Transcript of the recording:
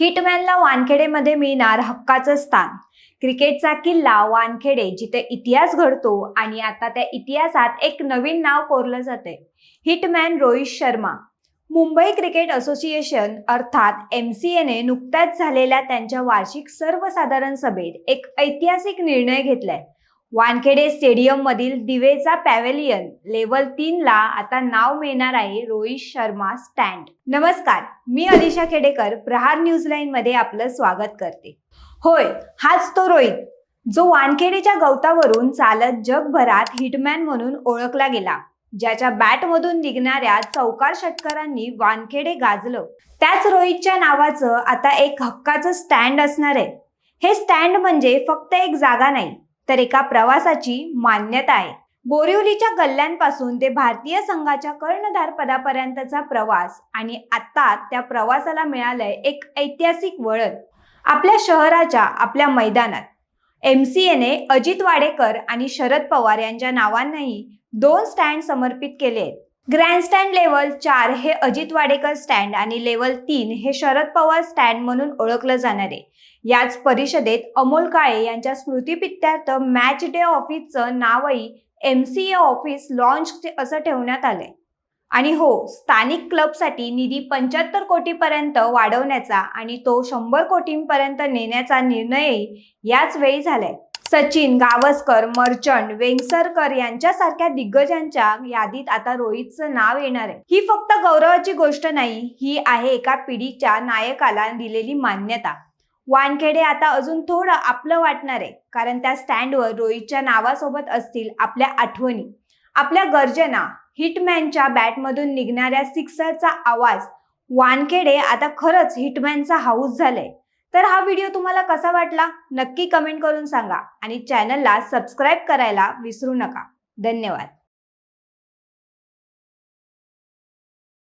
हिटमॅनला वानखेडेमध्ये मिळणार हक्काचं स्थान. क्रिकेटचा किल्ला वानखेडे जिथे इतिहास घडतो आणि आता त्या इतिहासात एक नवीन नाव कोरलं जाते hitman Rohit Sharma. Mumbai cricket association अर्थात एम सी एने नुकत्याच झालेल्या त्यांच्या वार्षिक सर्वसाधारण सभेत एक ऐतिहासिक निर्णय घेतलाय. वानखेडे स्टेडियम मधील दिवेचा पॅवेलियन लेवल तीन ला आता नाव मिळणार आहे रोहित शर्मा स्टँड नमस्कार मी अलिशा खेडेकर प्रहार न्यूज लाईन मध्ये आपलं स्वागत करते. होय हाच तो रोहित जो वानखेडेच्या गवतावरून चालत जगभरात हिटमॅन म्हणून ओळखला गेला ज्याच्या बॅटमधून निघणाऱ्या चौकार षटकारांनी वानखेडे गाजलं. त्याच रोहितच्या नावाचं आता एक हक्काचं स्टँड असणार आहे. हे स्टँड म्हणजे फक्त एक जागा नाही तर एका प्रवासाची मान्यता आहे. बोरिवलीच्या गल्ल्यांपासून ते भारतीय संघाच्या कर्णधार पदापर्यंतचा प्रवास आणि आता त्या प्रवासाला मिळालंय एक ऐतिहासिक वळण. आपल्या शहराच्या आपल्या मैदानात. एम सी एने अजित वाडेकर आणि शरद पवार यांच्या नावांनाही दोन स्टँड समर्पित केले आहेत. ग्रँडस्टँड लेवल चार हे अजित वाडेकर स्टँड आणि लेवल तीन हे शरद पवार स्टँड म्हणून ओळखलं जाणार आहे. याच परिषदेत अमोल काळे यांच्या स्मृतीपित्यार्थ मॅच डे ऑफिसचं नावही M C A office launch असं ठेवण्यात आलंय. आणि हो स्थानिक क्लबसाठी निधी पंच्याहत्तर कोटीपर्यंत वाढवण्याचा आणि तो शंभर कोटींपर्यंत नेण्याचा निर्णयही याच वेळी झालाय. सचिन गावस्कर मर्चंट वेंगसरकर यांच्यासारख्या दिग्गजांच्या यादीत आता रोहितचं नाव येणार आहे. ही फक्त गौरवाची गोष्ट नाही ही आहे एका पिढीच्या नायकाला दिलेली मान्यता. वानखेडे आता अजून थोडं आपलं वाटणार आहे कारण त्या स्टँडवर रोहितच्या नावासोबत असतील आपल्या आठवणी. आपल्या गर्जना हिटमॅनच्या बॅटमधून निघणाऱ्या सिक्सरचा आवाज वानखेडे आता खरंच हिटमॅनचा हाऊस झालाय. तर हा व्हिडिओ तुम्हाला कसा वाटला नक्की कमेंट करून सांगा आणि चॅनलला सबस्क्राईब करायला विसरू नका. धन्यवाद.